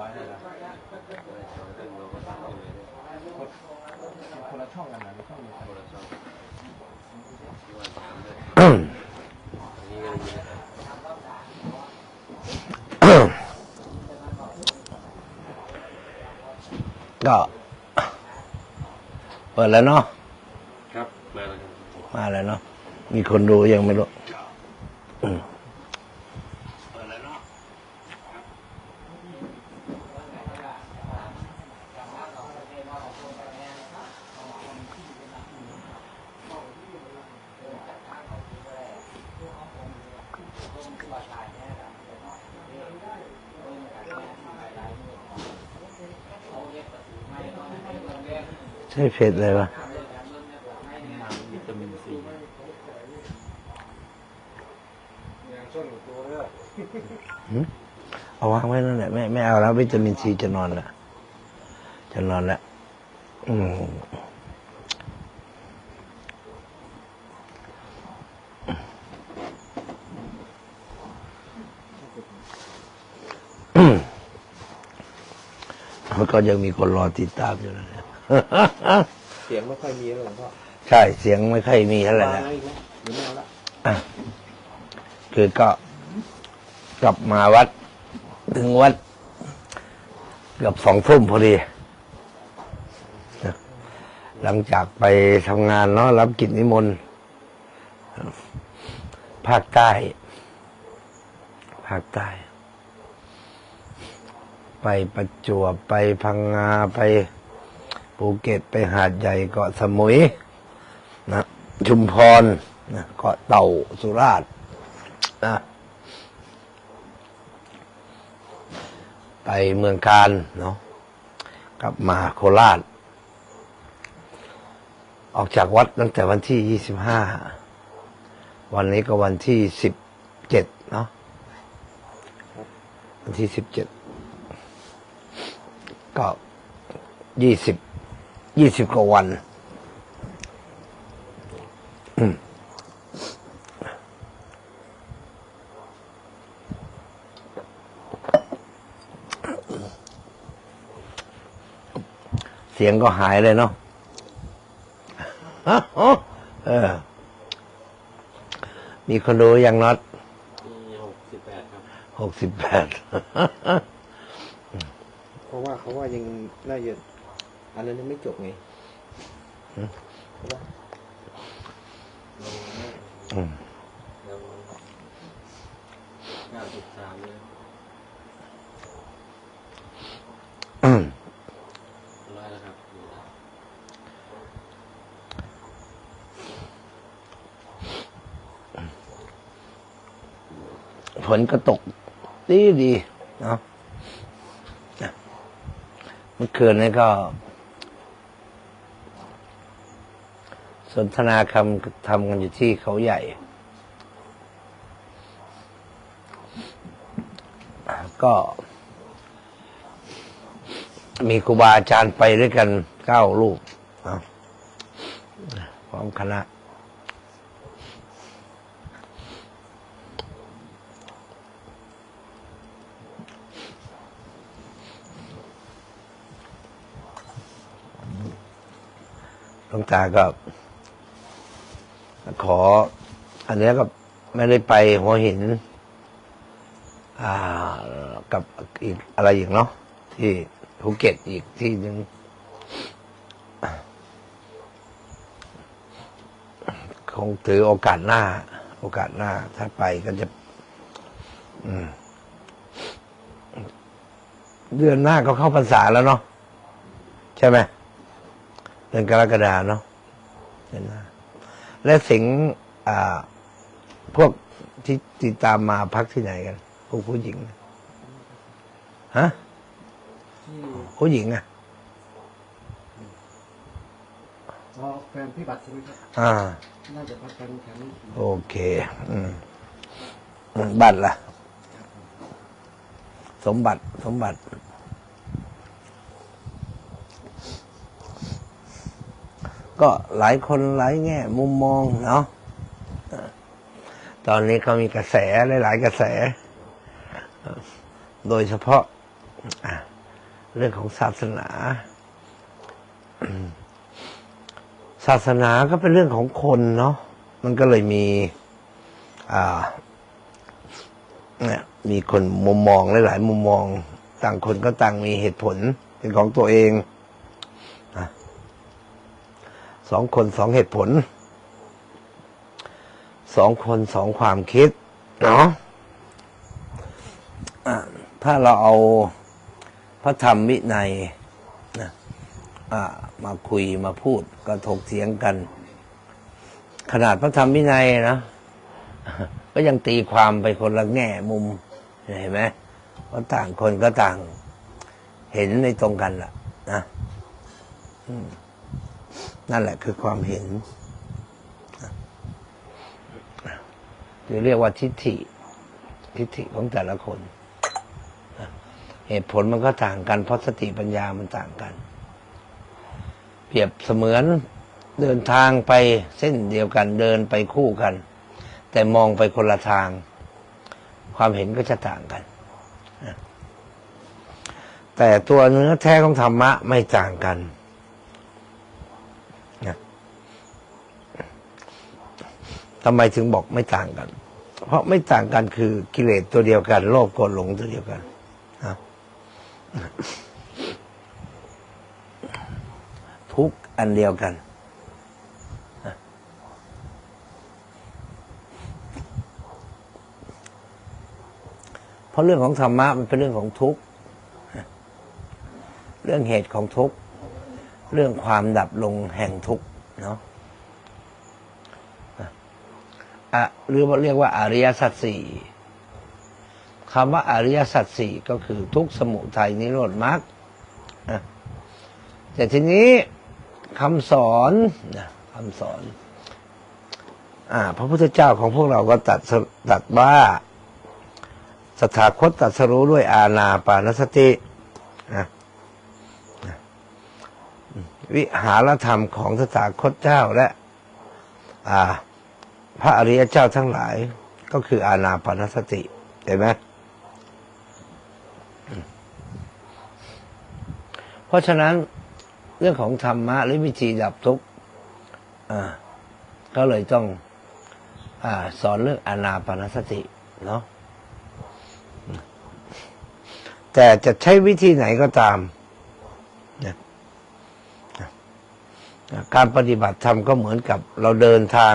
ร้อยเลยเหรอคนละช่องกันนะหรือช่องเดียวกันก็เปิดแล้วเนาะ ครับ มาแล้วครับมาแล้วเนาะ มีคนดูยังไม่รู้อืมเปิดแล้วเนาะ ใช่เผ็ดเลยวะวิตามินซีเอาวางไว้นั่นแหละไม่ไม่เอาแล้ววิตามินซีจะนอนละจะนอนละอืมแล้วก็ยังมีคนรอติดตามอยู่นะ เนี่ยเสียงไม่ค่อยมีแล้วหลวงพ่อใช่เสียงไม่ค่อยมีเท่าไหร่มานะอีกแล้วหรือไม่เอาละอะคือก็กลับมาวัด ถึงวัดเกือบสองทุ่มพอดีนะหลังจากไปทำงานเนาะรับกิจนิมนต์ภาคใต้ ภาคใต้ ไปประจวบไปพังงาไป ภูเก็ตไปหาดใหญ่เกาะสมุยนะชุมพรนะเกาะเต่าสุราษฎร์นะไปเมืองการเนาะกลับมาโคราช ออกจากวัดตั้งแต่วันที่ยี่สิบห้าวันนี้ก็วันที่สิบเจ็ดเนาะวันที่สิบเจ็ดก็ยี่สิบ ยี่สิบกว่าวันเสียงก็หายเลยเนาะเออ มีคนดูยังน็อตมีหกสิบแปดครับหกสิบแปดเพราะว่าเขาว่ายังน่าจะ อันนั้นยังไม่จบไงอืมเพราะว่าเราอืมเราเก้าสิบสามเลยอืมร้อแล้วครับฝนก็ตกดีดีเนาะนะเมื่อคืนนี้ก็ นทนาคำทำกันอยู่ที่เขาใหญ่ ก็มีครูบาอาจารย์ไปด้วยกันเก้าลูกพร้อมคณะ หลวงตาก็ ขอ อันเนี้ยก็ไม่ได้ไปหัวหิน อ่า กับอีกอะไรอีกเนาะที่ภูเก็ตอีกที่หนึ่งคงถือโอกาสหน้า โอกาสหน้า ถ้าไปก็จะ อืมเดือนหน้าก็เข้าพรรษาแล้วเนาะใช่ไหมเดือนกรกฎาเนาะเดือนหน้า และสิงห์อ่าพวกที่ติดตามมาพักที่ไหนกันพวกผู้หญิงฮะที่ผู้หญิงอะอ๋อแฟนพี่บัตรใช่ไหมครับอ่าน่าจะพักกันแถวนี้โอเคอืมอืมบัตรล่ะ สมบัติสมบัติ ก็หลายคนหลายแง่มุมมองเนาะตอนนี้เขามีกระแสหลาย ๆ กระแส โดยเฉพาะเรื่องของศาสนา ศาสนาก็เป็นเรื่องของคนเนาะมันก็เลยมีเนี่ยมีคนมุมมองหลาย ๆ มุมมอง ต่างคนก็ต่างมีเหตุผลเป็นของตัวเองอ สองคนสองเหตุผล สองคนสองความคิดเนาะถ้าเราเอาพระธรรมวินัยนะมาคุยมาพูดก็ถกเถียงกัน ขนาดพระธรรมวินัยนะ ก็ยังตีความไปคนละแง่มุมเห็นไหมเพราะต่างคนก็ต่างเห็นในตรงกันล่ะนะ อืม นั่นแหละคือความเห็นหรือเรียกว่าทิฏฐิ ทิฏฐิของแต่ละคน เหตุผลมันก็ต่างกันเพราะสติปัญญามันต่างกัน เปรียบเสมือนเดินทางไปเส้นเดียวกันเดินไปคู่กัน แต่มองไปคนละทาง ความเห็นก็จะต่างกัน แต่ตัวเนื้อแท้ของธรรมะไม่ต่างกันนะ ทำไมถึงบอกไม่ต่างกัน เพราะไม่ต่างกันคือกิเลสตัวเดียวกัน โลภโกรธหลงตัวเดียวกันนะทุกอันเดียวกัน เพราะเรื่องของธรรมะมันเป็นเรื่องของทุกข์ เรื่องเหตุของทุกข์ เรื่องความดับลงแห่งทุกข์เนาะอะ หรือว่าเรียกว่าอริยสัจสี่คำว่าอริยสัจสี่ก็คือทุกสมุทัยนิโรธมรรคแต่ทีนี้คำสอนคำสอนอพระพุทธเจ้าของพวกเราก็ตัดสตรัดว่า สถาคตตรัสรู้ด้วยอาณาปานสติวิหารธรรมของสถาคตเจ้าและ อ่า พระอริยเจ้าทั้งหลายก็คืออาณาปานสติ เห็นไหมเพราะฉะนั้นเรื่องของธรรมะหรือวิธีดับทุกข์อ่าก็เลยต้องอ่าสอนเรื่องอาณาปานสติเนาะแต่จะใช้วิธีไหนก็ตามนะการปฏิบัติธรรมก็เหมือนกับเราเดินทาง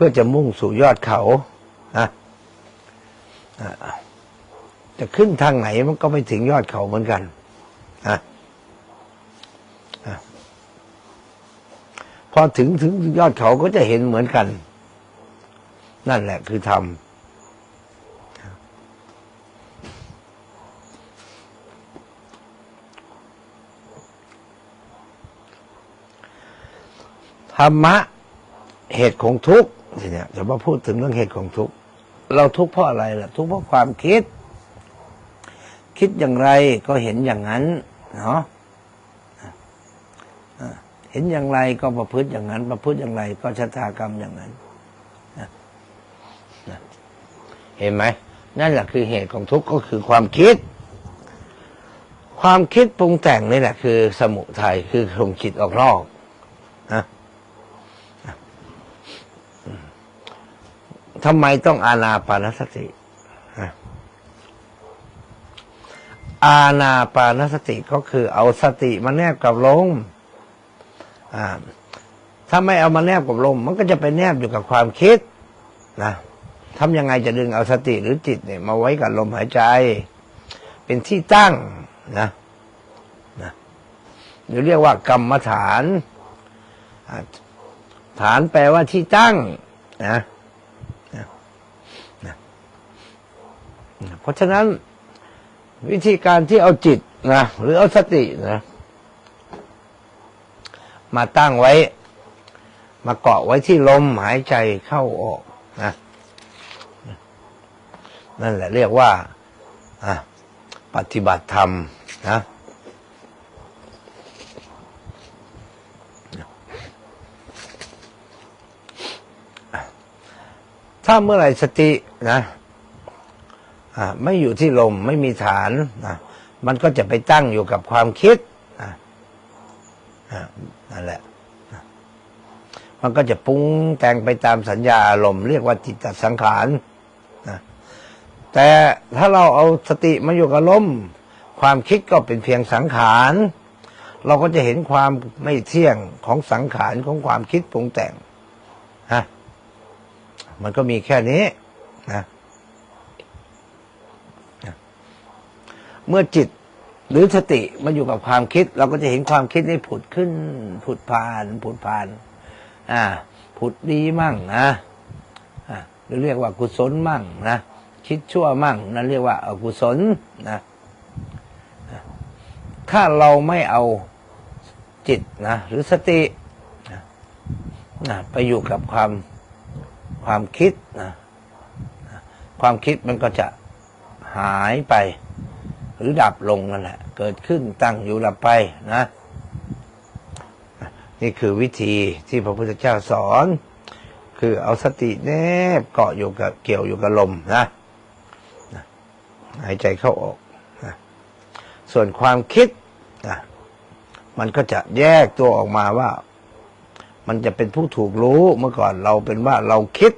พื่อจะมุ่งสู่ยอดเขานะจะขึ้นทางไหนมันก็ไม่ถึงยอดเขาเหมือนกันนะอะพอถึงถึงยอดเขาก็จะเห็นเหมือนกัน นั่นแหละคือธรรมธรรมะเหตุของทุกข์ ทีเนี้ยจะมาพูดถึงเรื่องเหตุของทุกข์เราทุกข์เพราะอะไรล่ะ ทุกข์เพราะความคิด คิดอย่างไรก็เห็นอย่างนั้นเนาะเห็นอย่างไรก็ประพฤติอย่างนั้น ประพฤติอย่างไร ก็ชะตากรรมอย่างนั้นเห็นไหมนั่นแหละคือเหตุของทุกข์ก็คือความคิด ความคิดปรุงแต่งนี่แหละคือสมุทัยคือส่งจิตออกนอกนะ ทำไมต้องอาณาปานสติ อาณาปานสติก็คือเอาสติมาแนบกับลมถ้าไม่เอามาแนบกับลม มันก็จะไปแนบอยู่กับความคิดนะทำยังไงจะดึงเอาสติหรือจิตเนี่ย มาไว้กับลมหายใจ เป็นที่ตั้งนะนะหรือเรียกว่ากรรมฐาน ฐานแปลว่าที่ตั้งนะ เพราะฉะนั้นวิธีการที่เอาจิตนะหรือเอาสตินะมาตั้งไว้ มาเกาะไว้ที่ลมหายใจเข้าออกนะนั่นแหละเรียกว่าปฏิบัติธรรมนะถ้าเมื่อไหร่สตินะ ไม่อยู่ที่ลมไม่มีฐานนะมันก็จะไปตั้งอยู่กับความคิดอะนั่นแหละมันก็จะปรุงแต่งไปตามสัญญาอารมณ์เรียกว่าจิตตสังขารนะแต่ถ้าเราเอาสติมาอยู่กับลมความคิดก็เป็นเพียงสังขาร เราก็จะเห็นความไม่เที่ยงของสังขารของความคิดปรุงแต่งฮะมันก็มีแค่นี้นะ เมื่อจิตหรือสติมาอยู่กับความคิด เราก็จะเห็นความคิดนี้ผุดขึ้น ผุดผ่าน ผุดผ่าน อ่า ผุดดีมั่งนะอ่าหรือเรียกว่ากุศลมั่งนะคิดชั่วมั่งนั่นเรียกว่าอกุศลนะถ้าเราไม่เอาจิตนะหรือสตินะไปอยู่กับความความคิดนะความคิดมันก็จะหายไป หรือดับลงนั่นแหละ เกิดขึ้นตั้งอยู่ดับไปนะ นี่คือวิธีที่พระพุทธเจ้าสอน คือเอาสติแนบเกาะอยู่กับเกี่ยวอยู่กับลมนะหายใจเข้าออกส่วนความคิดนะมันก็จะแยกตัวออกมาว่า มันจะเป็นผู้ถูกรู้เมื่อก่อนเราเป็นว่าเราคิด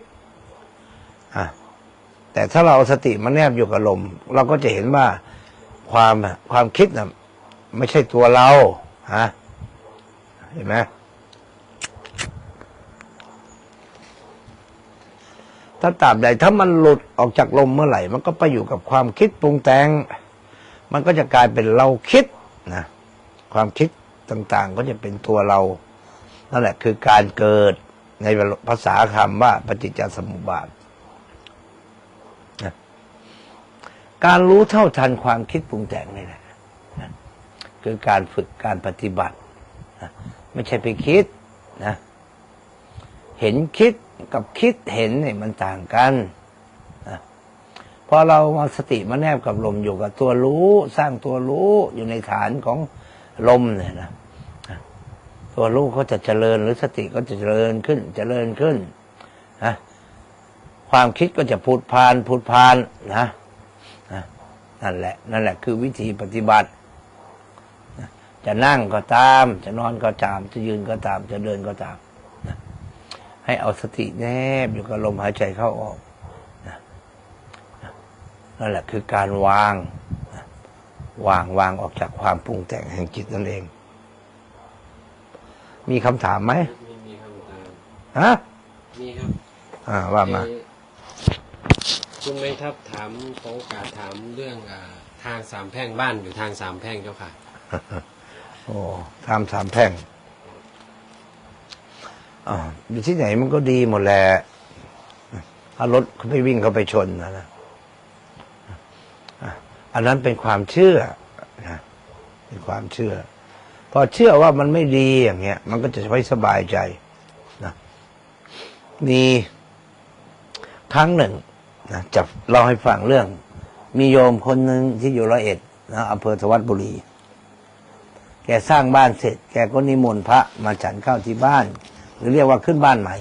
อะแต่ถ้าเราสติมาแนบอยู่กับลม เราก็จะเห็นว่า ความความคิดนะไม่ใช่ตัวเราฮะเห็นไหมถ้าตาบใดถ้ามันหลุดออกจากลมเมื่อไหร่ มันก็ไปอยู่กับความคิดปรุงแต่ง มันก็จะกลายเป็นเราคิดนะความคิดต่างๆ ก็จะเป็นตัวเรา นั่นแหละคือการเกิดในภาษาคำว่าปฏิจจสมุปบาทนะ การรู้เท่าทันความคิดปรุงแต่งนี่แหละคือการฝึกการปฏิบัติไม่ใช่ไปคิดนะเห็นคิดกับคิดเห็นเนี่ยมันต่างกันพอเรามาสติมาแนบกับลมอยู่กับตัวรู้ สร้างตัวรู้อยู่ในฐานของลมเนี่ยนะตัวรู้เขาจะเจริญหรือสติก็จะเจริญขึ้น เจริญขึ้นนะความคิดก็จะพูดพานพูดพานนะ นั่นแหละ นั่นแหละคือวิธีปฏิบัตินะจะนั่งก็ตาม จะนอนก็ตาม จะยืนก็ตาม จะเดินก็ตามนะให้เอาสติแนบอยู่กับลมหายใจเข้าออกนั่นแหละคือการวางนะวางวางออกจากความปรุงแต่งแห่งจิตนั่นเอง มีคำถามไหมมีมีคำถามฮะมีครับ อ่าว่ามาเอ่อ คุณแมงทับถามขอโอกาสถามเรื่องอทางสามแพร่งบ้านอยู่ทางสามแพร่งเจ้าค่ะ โอ้ทำสามแพร่งอ่าอยู่ที่ไหนมันก็ดีหมดแหละถ้ารถเขาไปวิ่งเขาไปชนนะนะอันนั้นเป็นความเชื่อนะเป็นความเชื่อ พอเชื่อว่ามันไม่ดีอย่างเงี้ย มันก็จะไม่สบายใจนะมีครั้งหนึ่ง นะจะเล่าให้ฟังเรื่อง มีโยมคนหนึ่งที่อยู่ร้อยเอ็ดนะอำเภอธวัดบุรี แกสร้างบ้านเสร็จ แกก็นิมนต์พระมาฉันข้าวที่บ้าน หรือเรียกว่าขึ้นบ้านใหม่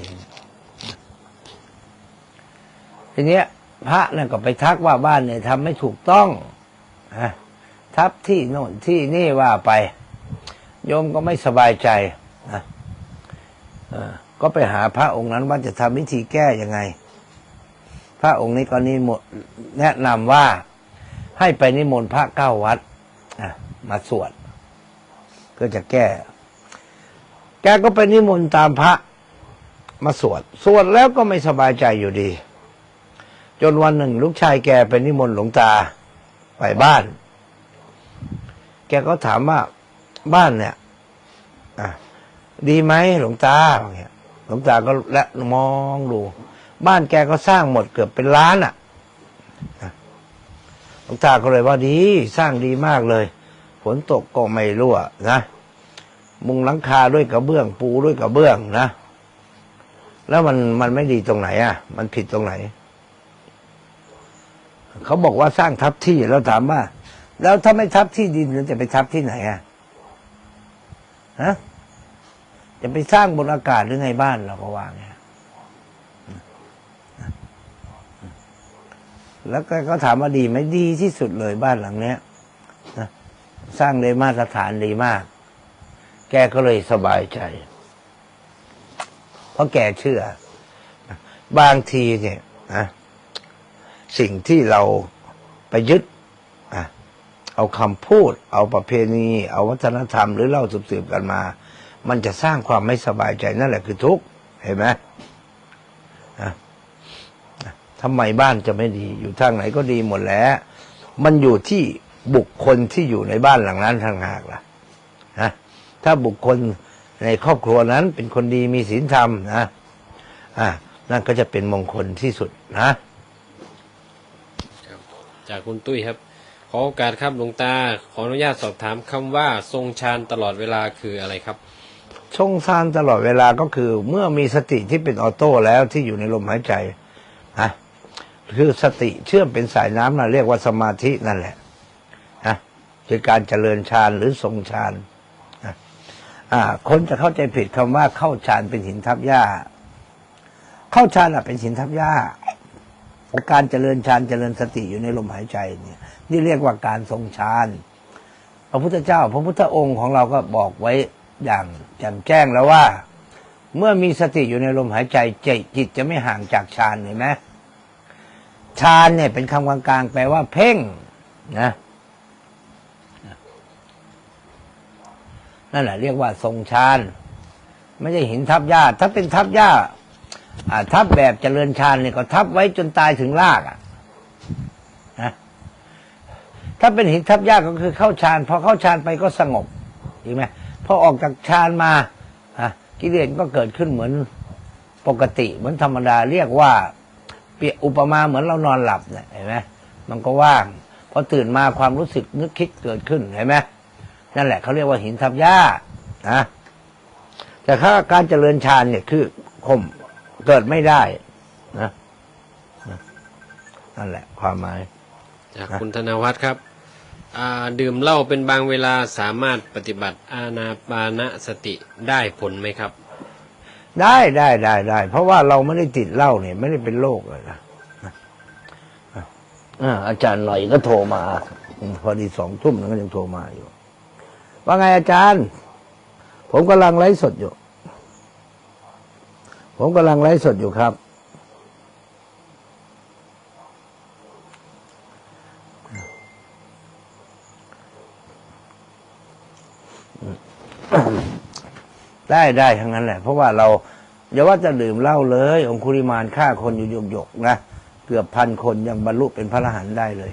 ทีเนี้ย พระนี่ยก็ไปทักว่าบ้านเนี่ยทำไม่ถูกต้องนะทับที่โน่นที่นี่ว่าไป โยมก็ไม่สบายใจนะก็ไปหาพระองค์นั้นว่าจะทำวิธีแก้ยังไง พระองค์นี้ก็นิมนต์แนะนำว่าให้ไปนิมนต์พระเก้าวัดมาสวดเพื่อจะแก้ แกก็ไปนิมนต์ตามพระมาสวด สวดแล้วก็ไม่สบายใจอยู่ดี จนวันหนึ่ง ลูกชายแกไปนิมนต์หลวงตาไปบ้าน แกก็ถามว่าบ้านเนี่ยดีไหมหลวงตาหลวงตาก็และมองดู บ้านแกก็สร้างหมดเกือบเป็นล้านอะนะหลวงตาก็เลยว่าดี สร้างดีมากเลย ฝนตกก็ไม่รั่วนะมุงหลังคาด้วยกระเบื้อง ปูด้วยกระเบื้องนะ แล้วมันมันไม่ดีตรงไหนอะ มันผิดตรงไหน เขาบอกว่าสร้างทับที่แล้วถามว่า แล้วถ้าไม่ทับที่ดินแล้วจะไปทับที่ไหนอะฮะจะไปสร้างบนอากาศหรือไงบ้านเราก็ว่าไง แล้วก็เขาถามว่าดีไหมดีที่สุดเลยบ้านหลังเนี้ยนะสร้างได้มาตรฐานดีมาก แกก็เลยสบายใจ เพราะแกเชื่อ บางทีเนี่ยนะสิ่งที่เราไปยึดเอาคำพูด เอาประเพณี เอาวัฒนธรรมหรือเล่าสืบๆกันมา มันจะสร้างความไม่สบายใจนั่นแหละคือทุกข์เห็นไหมอะ ทำไมบ้านจะไม่ดี อยู่ทางไหนก็ดีหมดแล้ว มันอยู่ที่บุคคลที่อยู่ในบ้านหลังนั้นทางหากล่ะนะถ้าบุคคลในครอบครัวนั้นเป็นคนดีมีศีลธรรมนะอะนั่นก็จะเป็นมงคลที่สุดนะจากคุณตุ้ยครับ ขอโอกาสครับหลวงตา ขออนุญาตสอบถามคำว่า ทรงฌานตลอดเวลาคืออะไรครับชงซานตลอดเวลาก็คือ เมื่อมีสติที่เป็นออโต้แล้วที่อยู่ในลมหายใจนะ คือสติเชื่อมเป็นสายน้ำนะเรียกว่าสมาธินั่นแหละนะคือการเจริญฌานหรือทรงฌานนะอ่าคนจะเข้าใจผิดคำว่าเข้าฌานเป็นหินทับหญ้า เข้าฌานอะเป็นหินทับหญ้าการเจริญฌานเจริญสติอยู่ในลมหายใจเนี่ย นี่เรียกว่าการทรงฌานพระพุทธเจ้า พระพุทธองค์ของเราก็บอกไว้อย่างแจ่มแจ้งแล้วว่า เมื่อมีสติอยู่ในลมหายใจใจจิตจะไม่ห่างจากฌานเห็นไหม ฌานเนี่ยเป็นคำกลางๆแปลว่าเพ่งนะนั่นแหละเรียกว่าทรงฌานไม่ใช่หินทับหญ้า ถ้าเป็นทับหญ้าอ่าทับแบบเจริญฌานเนี่ยก็ทับไว้จนตายถึงรากอะนะถ้าเป็นหินทับยาก็คือเข้าฌานพอเข้าฌานไปก็สงบจริงไหมพอออกจากฌานมากิเลสก็เกิดขึ้นเหมือนปกติเหมือนธรรมดาเรียกว่า เปรียบอุปมาเหมือนเรานอนหลับเนี่ยเห็นไหมมันก็ว่างพอตื่นมาความรู้สึกนึกคิดเกิดขึ้นเห็นไหมนั่นแหละเขาเรียกว่าหินทับหญ้านะแต่ถ้าการเจริญฌานเนี่ยคือข่มเกิดไม่ได้นะนั่นแหละ ความหมายจากคุณธนวัฒน์ครับดื่มเหล้าเป็นบางเวลาสามารถปฏิบัติอานาปานสติได้ผลไหมครับ ได้ได้ได้ได้เพราะว่าเราไม่ได้ติดเหล้าเนี่ย ไม่ได้เป็นโรคเลยนะอ่าอาจารย์หน่อยก็โทรมาอืมพอดีสองทุ่มแล้วก็ยังโทรมาอยู่ ว่าไงอาจารย์ ผมกำลังไลฟ์สดอยู่ ผมกำลังไลฟ์สดอยู่ครับ ได้ได้ทั้งนั้นแหละ เพราะว่าเราอย่าว่าจะดื่มเหล้าเลย องคุริมานฆ่าคนอยู่หยกๆนะเกือบพันคนยังบรรลุเป็นพระอรหันต์ได้เลย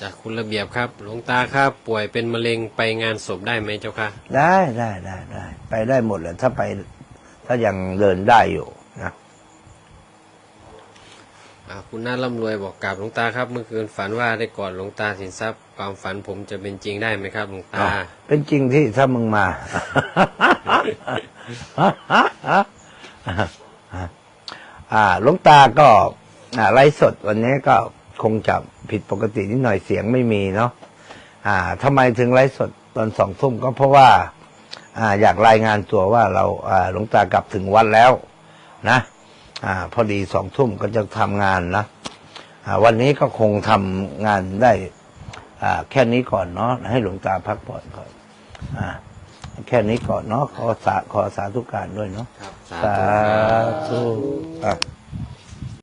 จากคุณระเบียบครับ หลวงตาครับ ป่วยเป็นมะเร็งไปงานศพได้ไหมเจ้าค่ะ ได้ได้ได้ได้ไปได้หมดแหละถ้าไปถ้ายังเดินได้อยู่นะอ่า คุณน่าร่ำรวยบอกกราบหลวงตาครับ เมื่อคืนฝันว่าได้กอดหลวงตาสินทรัพย์ ความฝันผมจะเป็นจริงได้ไหมครับหลวงตา เป็นจริงที่ถ้ามึงมา อ่าหลวงตาก็ไลฟ์สดวันนี้ก็คงจะผิดปกตินิดหน่อยเสียงไม่มีเนาะอ่าทำไมถึงไลฟ์สดตอนสองทุ่มก็เพราะว่า อ่า อยากรายงานตัวว่าเราอ่าหลวงตากลับถึงวัดแล้ว นะ อ่าพอดีสองทุ่มก็จะทำงานนะอ่าวันนี้ก็คงทำงานได้อ่าแค่นี้ก่อนเนาะให้หลวงตาพักผ่อนก่อนอ่าแค่นี้ก่อนเนาะขอสาขอสาธุการด้วยเนาะครับสาธุอะ